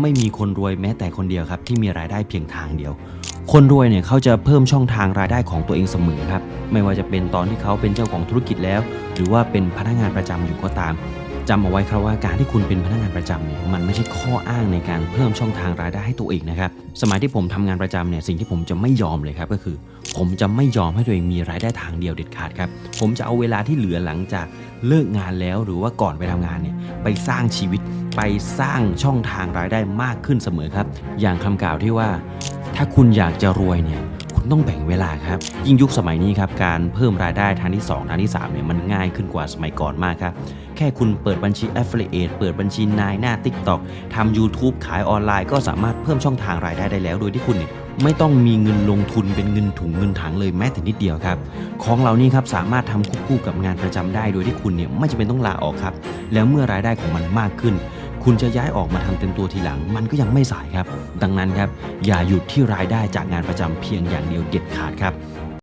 ไม่มีคนรวยแม้แต่คนเดียวครับที่มีรายได้เพียงทางเดียว คนรวยเนี่ยเขาจะเพิ่มช่องทางรายได้ของตัวเองเสมอครับ ไม่ว่าจะเป็นตอนที่เขาเป็นเจ้าของธุรกิจแล้ว หรือว่าเป็นพนักงานประจำอยู่ก็ตาม จำเอาไว้ครับว่าการที่คุณเป็นพนักงานประจำเนี่ยมันไม่ใช่ข้ออ้างในการเพิ่มช่องทางรายได้ให้ตัวเองนะครับสมัยที่ผมทำงานประจำเนี่ยสิ่งที่ผมจะไม่ยอมเลยครับก็คือ ผมจะไม่ยอมให้ตัวเองมีรายได้ทางเดียวเด็ดขาดครับผมจะเอาเวลาที่เหลือหลังจากเลิกงานแล้วหรือว่าก่อนไปทำงานเนี่ยไปสร้างชีวิต ไปสร้างช่องทางรายได้มากขึ้นเสมอครับ อย่างคำกล่าวที่ว่า ถ้าคุณอยากจะรวยเนี่ย คุณต้องแบ่งเวลาครับ ยิ่งยุคสมัยนี้ครับ การเพิ่มรายได้ทางที่ 2 ทางที่3เนี่ยมันง่ายขึ้นกว่าสมัยก่อนมากครับ แค่คุณเปิดบัญชี Affiliate เปิดบัญชีนายหน้า TikTok ทำ YouTube ขายออนไลน์ก็สามารถเพิ่มช่องทางรายได้ได้แล้ว โดยที่คุณเนี่ยไม่ต้องมีเงินลงทุนเป็นเงินถุงเงินถังเลยแม้แต่นิดเดียวครับ ของเหล่านี้ครับสามารถทำควบคู่กับงานประจำได้ โดยที่คุณเนี่ยไม่จำเป็นต้องลาออกครับ แล้วเมื่อรายได้ของมันมากขึ้น คุณจะย้ายออกมาทำเต็มตัวทีหลัง มันก็ยังไม่สายครับ ดังนั้นครับอย่าหยุดที่รายได้จากงานประจำเพียงอย่างเดียวเด็ดขาดครับ